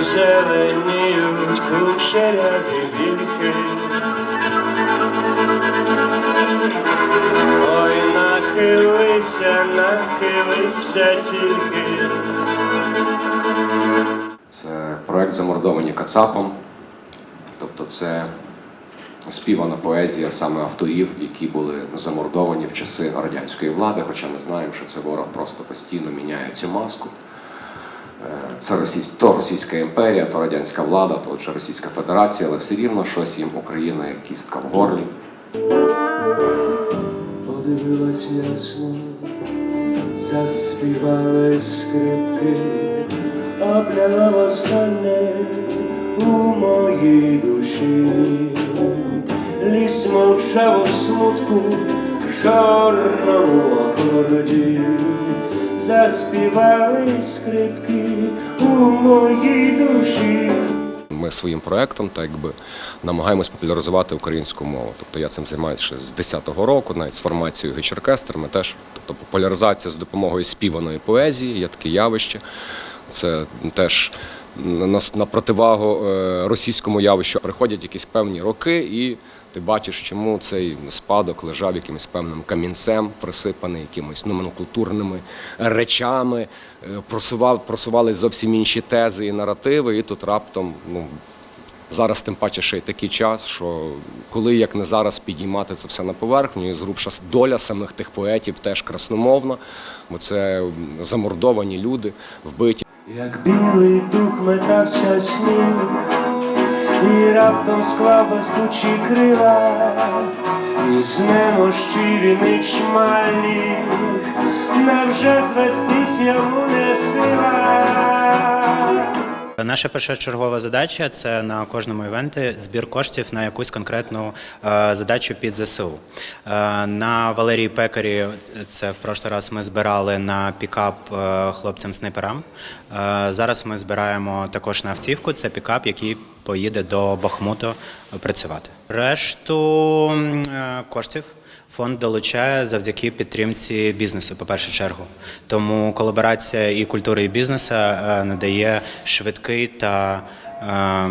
зеленіють кучеряві віхи. Ой, нахилися, нахилися тільки. Це проект замордовані Кацапом. Тобто це співана поезія саме авторів, які були замордовані в часи радянської влади, хоча ми знаємо, що це ворог просто постійно міняє цю маску. Е, Це російсь, то Російська імперія, то радянська влада, то чи Російська Федерація, але все рівно щось їм Україна як кістка в горлі. Подивилась ясно, заспівали скрипки, обняла востаннє у моїй душі. Ліс мовчав у смутку в чорному акорді, заспівали скрипки у моїй душі. Ми своїм проектом так якби намагаємось популяризувати українську мову. Тобто я цим займаюся ще з 10-го року, навіть з формацією гіч-оркестр. Ми теж, тобто популяризація з допомогою співаної поезії, є таке явище. Це теж на, противагу е, російському явищу приходять якісь певні роки, і ти бачиш, чому цей спадок лежав якимось певним камінцем, присипаний якимось номенклатурними речами, е, просував, просувались зовсім інші тези і наративи, і тут раптом ну, Зараз тим паче ще й такий час, що коли як не зараз підіймати це все на поверхню, і зрубша доля самих тих поетів теж красномовна, бо це замордовані люди, вбиті. Як білий дух метався сніг, і раптом склав бездучі крила, і з немощі він і чмаліг, невже звестись йому не сила. Наша першочергова задача це на кожному івенті збір коштів на якусь конкретну е, задачу під ЗСУ. Е, на Валерії Пекарі це в прошлий раз ми збирали на пікап е, хлопцям-снайперам. Е, зараз ми збираємо також на автівку. Це пікап, який поїде до Бахмуту працювати. Решту е, коштів. Фонд долучає завдяки підтримці бізнесу, по першу чергу. Тому колаборація і культури, і бізнесу е, надає швидкий та е,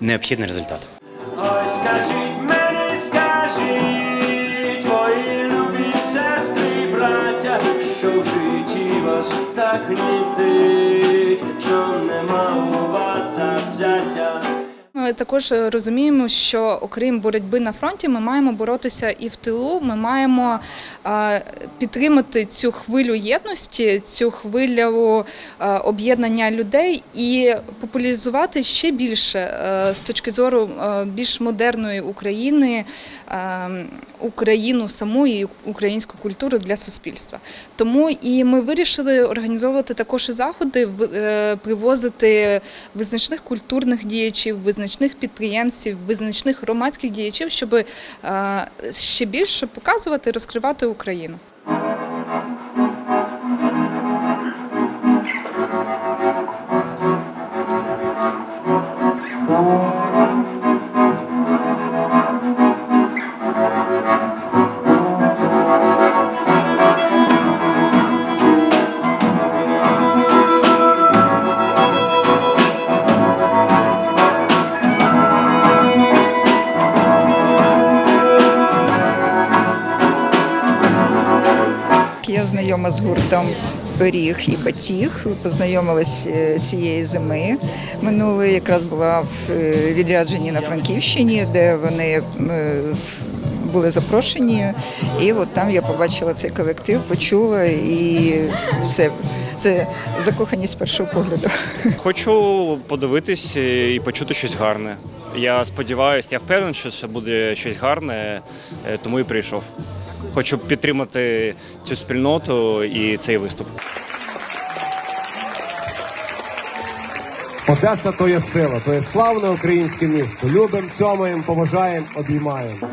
необхідний результат. Ой, скажіть мені, скажіть, твої любі сестри браття, що в житті вас так гнітить, що нема у вас завзяття. Також розуміємо, що окрім боротьби на фронті, ми маємо боротися і в тилу. Ми маємо е, підтримати цю хвилю єдності, цю хвилю е, об'єднання людей і популяризувати ще більше е, з точки зору е, більш модерної України, е, Україну саму і українську культуру для суспільства. Тому і ми вирішили організовувати також і заходи, е, привозити визначних культурних діячів, визначних підприємців, визначних громадських діячів, щоб е, ще більше показувати, розкривати Україну. Я знайома з гуртом Пиріг і Батіг. Познайомилась е, цієї зими. Минулої якраз була в е, відрядженні на Франківщині, де вони е, були запрошені. І от там я побачила цей колектив, почула і все. Це закоханість першого погляду. Хочу подивитись і почути щось гарне. Я сподіваюся, я впевнений, що це буде щось гарне, тому і прийшов. Хочу підтримати цю спільноту і цей виступ. Одеса то є сила, то є славне українське місто. Любим, цьомаємо, поважаємо, обіймаємо.